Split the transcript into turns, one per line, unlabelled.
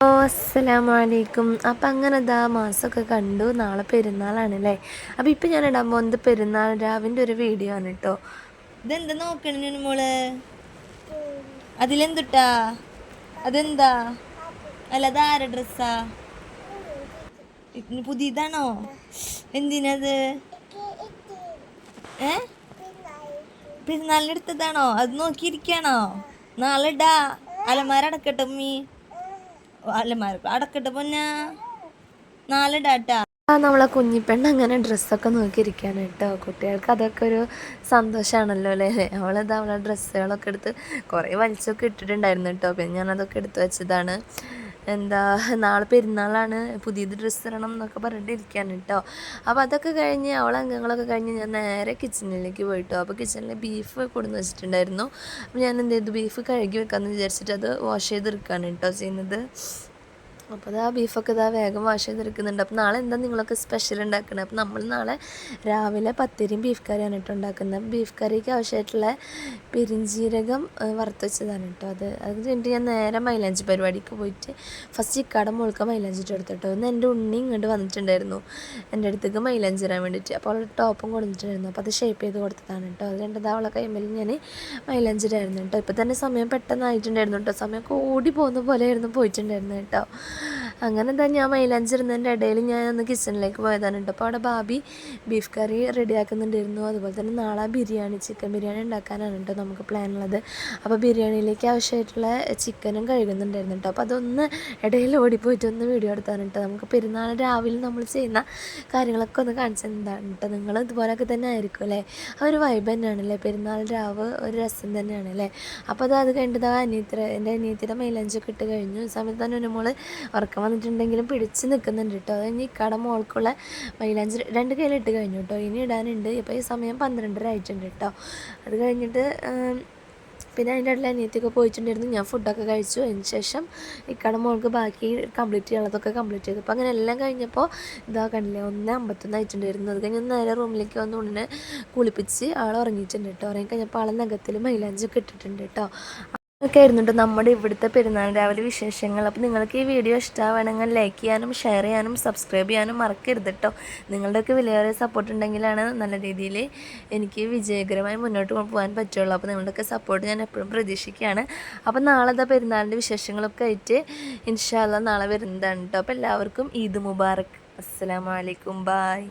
അസ്സലാമലൈക്കും. അപ്പം അങ്ങനെ ഇതാ മാസമൊക്കെ കണ്ടു. നാളെ പെരുന്നാളാണല്ലേ. അപ്പം ഇപ്പം ഞാൻ ഇടാൻ പോകുന്നത് പെരുന്നാൾ രാവിന്റെ ഒരു വീഡിയോ ആണ് കേട്ടോ ഇതെന്താ നോക്കണ മോൾ? അതിലെന്തുട്ടാ? അതെന്താ? അല്ല അതാര ഡ്രസ്സാ? പുതിയതാണോ? എന്തിനത്? ഏ? പെരുന്നാളിനെടുത്തതാണോ? അത് നോക്കിയിരിക്കാണോ? നാളെ ഇടാ. അലമാരടക്കട്ടെ ഉമ്മീ. പൊന്നാ. നാല് ഡാറ്റ. നമ്മളെ കുഞ്ഞിപ്പെണ്ണ് അങ്ങനെ ഡ്രസ്സൊക്കെ നോക്കിയിരിക്കുകയാണ് കേട്ടോ. കുട്ടികൾക്ക് അതൊക്കെ ഒരു സന്തോഷമാണല്ലോ അല്ലേ? അവളത് അവളെ ഡ്രസ്സുകളൊക്കെ എടുത്ത് കുറേ വലിച്ചൊക്കെ ഇട്ടിട്ടുണ്ടായിരുന്നു കേട്ടോ. പിന്നെ ഞാനതൊക്കെ എടുത്ത് വെച്ചതാണ്. എന്താ നാളെ പെരുന്നാളാണ് പുതിയത് ഡ്രസ്സ് ഇടണം എന്നൊക്കെ പറഞ്ഞിട്ട് ഇരിക്കുകയാണ് കേട്ടോ അപ്പോൾ അതൊക്കെ കഴിഞ്ഞ് അവളെ അംഗങ്ങളൊക്കെ കഴിഞ്ഞ് ഞാൻ നേരെ കിച്ചണിലേക്ക് പോയിട്ടോ. അപ്പോൾ കിച്ചണിൽ ബീഫ് കൊടുന്ന് വെച്ചിട്ടുണ്ടായിരുന്നു. അപ്പോൾ ഞാൻ എന്ത് ചെയ്തു ബീഫ് കഴുകി വെക്കാമെന്ന് വിചാരിച്ചിട്ട് അത് വാഷ് ചെയ്തെടുക്കുകയാണ് കേട്ടോ ചെയ്യുന്നത്. അപ്പോൾ അതാ ബീഫൊക്കെ ഇതാ വേഗം വാഷ് ചെയ്തെടുക്കുന്നുണ്ട്. അപ്പോൾ നാളെ എന്താ നിങ്ങളൊക്കെ സ്പെഷ്യൽ ഉണ്ടാക്കുന്നത് അപ്പോൾ നമ്മൾ നാളെ രാവിലെ പത്തിരിയും ബീഫ് കറിയാണ് കേട്ടോ ഉണ്ടാക്കുന്നത്. ബീഫ് കറിക്ക് ആവശ്യമായിട്ടുള്ള പെരിഞ്ചീരകം വറുത്ത് വെച്ചതാണ് കേട്ടോ അത്. അത് കഴിഞ്ഞിട്ട് ഞാൻ നേരെ മൈലാഞ്ചി പരിപാടിക്ക് പോയിട്ട് ഫസ്റ്റ് ഇക്കാടെ മുഴുക്ക മൈലാഞ്ചിട്ട് എടുത്തു ഒന്ന് എന്റെ ഉണ്ണി ഇങ്ങോട്ട് വന്നിട്ടുണ്ടായിരുന്നു. എന്റെ അടുത്തേക്ക് മൈലാഞ്ചി ഇടാൻ വേണ്ടിയിട്ട്. അപ്പോൾ അവളുടെ ടോപ്പും കൊടുത്തിട്ടുണ്ടായിരുന്നു അപ്പോൾ അത് ഷേപ്പ് ചെയ്ത് കൊടുത്തതാണ് കേട്ടോ അത് കണ്ടത് അവളെ കൈമ്പിൽ ഞാൻ മൈലാഞ്ചി ഇടായിരുന്നു കേട്ടോ ഇപ്പോൾ തന്നെ സമയം പെട്ടെന്നായിട്ടുണ്ടായിരുന്നു കേട്ടോ സമയം കൂടി പോകുന്ന പോലെയായിരുന്നു പോയിട്ടുണ്ടായിരുന്നു കേട്ടോ അങ്ങനെ എന്താ ഞാൻ മൈലാഞ്ചിരുന്നതിന്റെ ഇടയിൽ ഞാൻ ഒന്ന് കിച്ചണിലേക്ക് പോയതാണ് കേട്ടോ. അപ്പോൾ അവിടെ ബാബി ബീഫ് കറി റെഡിയാക്കുന്നുണ്ടായിരുന്നു അതുപോലെ തന്നെ നാളെ ബിരിയാണി ചിക്കൻ ബിരിയാണി ഉണ്ടാക്കാനാണ് കേട്ടോ നമുക്ക് പ്ലാൻ ഉള്ളത്. അപ്പോൾ ബിരിയാണിയിലേക്ക് ആവശ്യമായിട്ടുള്ള ചിക്കനും കഴുകുന്നുണ്ടായിരുന്നു കേട്ടോ. അപ്പോൾ അതൊന്ന് ഇടയിൽ ഓടിപ്പോയിട്ട് ഒന്ന് വീഡിയോ എടുത്താണ് കേട്ടോ. നമുക്ക് പെരുന്നാൾ രാവിലെ നമ്മൾ ചെയ്യുന്ന കാര്യങ്ങളൊക്കെ ഒന്ന് കാണിച്ചതാണ് കേട്ടോ. നിങ്ങൾ ഇതുപോലൊക്കെ തന്നെ ആയിരിക്കും അല്ലേ? ആ ഒരു വൈബ് തന്നെയാണ് അല്ലേ? പെരുന്നാൾ രാവ് ഒരു രസം തന്നെയാണ് അല്ലേ? അപ്പോൾ അത് അത് കണ്ടത് അനിയത്തിര എന്റെ അനിയത്തിയുടെ മൈലഞ്ചൊക്കെ ഇട്ട് കഴിഞ്ഞു. സമയത്ത് തന്നെ നമ്മൾ ഉറക്കം വന്നിട്ടുണ്ടെങ്കിലും പിടിച്ച് നിൽക്കുന്നുണ്ട് കേട്ടോ ഇനി കട മോൾക്കുള്ള മൈലാഞ്ചി രണ്ട് കയ്യിലിട്ട് കഴിഞ്ഞു കേട്ടോ ഇനി ഇടാനുണ്ട്. ഇപ്പോൾ ഈ സമയം പന്ത്രണ്ടര ആയിട്ടുണ്ട് കേട്ടോ അത് കഴിഞ്ഞിട്ട് പിന്നെ അതിന്റെ ഇടയിൽ അനിയത്തിയൊക്കെ പോയിട്ടുണ്ടായിരുന്നു. ഞാൻ ഫുഡൊക്കെ കഴിച്ചു. അതിന് ശേഷം ഇക്കട മോൾക്ക് ബാക്കി കംപ്ലീറ്റ് ചെയ്യാനുള്ളതൊക്കെ കംപ്ലീറ്റ് ചെയ്തു. അപ്പോൾ അങ്ങനെ എല്ലാം കഴിഞ്ഞപ്പോൾ ഇതാ കണ്ടില്ലേ ഒന്ന് അമ്പത്തൊന്ന് ആയിട്ടുണ്ടായിരുന്നു. അത് കഴിഞ്ഞ് നേരെ റൂമിലേക്ക് വന്ന് ഉണ്ണിനെ കുളിപ്പിച്ച് ആൾ ഉറങ്ങിയിട്ടുണ്ട് കേട്ടോ ഉറങ്ങി കഴിഞ്ഞപ്പോൾ ആളെ നഖത്തിൽ മൈലാഞ്ചൊക്കെ ഇട്ടിട്ടുണ്ട് കേട്ടോ ഒക്കെ ആയിരുന്നു കേട്ടോ നമ്മുടെ ഇവിടുത്തെ പെരുന്നാൾ രാവിലെ വിശേഷങ്ങൾ. അപ്പോൾ നിങ്ങൾക്ക് ഈ വീഡിയോ ഇഷ്ടമാവണമെങ്കിൽ ലൈക്ക് ചെയ്യാനും ഷെയർ ചെയ്യാനും സബ്സ്ക്രൈബ് ചെയ്യാനും മറക്കരുത് കേട്ടോ നിങ്ങളുടെയൊക്കെ വിലയേറിയ സപ്പോർട്ട് ഉണ്ടെങ്കിലാണ് നല്ല രീതിയിൽ എനിക്ക് വിജയകരമായി മുന്നോട്ട് പോകാൻ പറ്റുള്ളൂ. അപ്പോൾ നിങ്ങളുടെയൊക്കെ സപ്പോർട്ട് ഞാൻ എപ്പോഴും പ്രതീക്ഷിക്കുകയാണ്. അപ്പോൾ നാളെ ഇതാ പെരുന്നാളിന്റെ വിശേഷങ്ങളൊക്കെ ആയിട്ട് ഇൻഷാല്ല നാളെ വരുന്നതാണ് കേട്ടോ അപ്പോൾ എല്ലാവർക്കും ഈദ് മുബാറക്. അസ്സാം വലൈക്കും ബായ്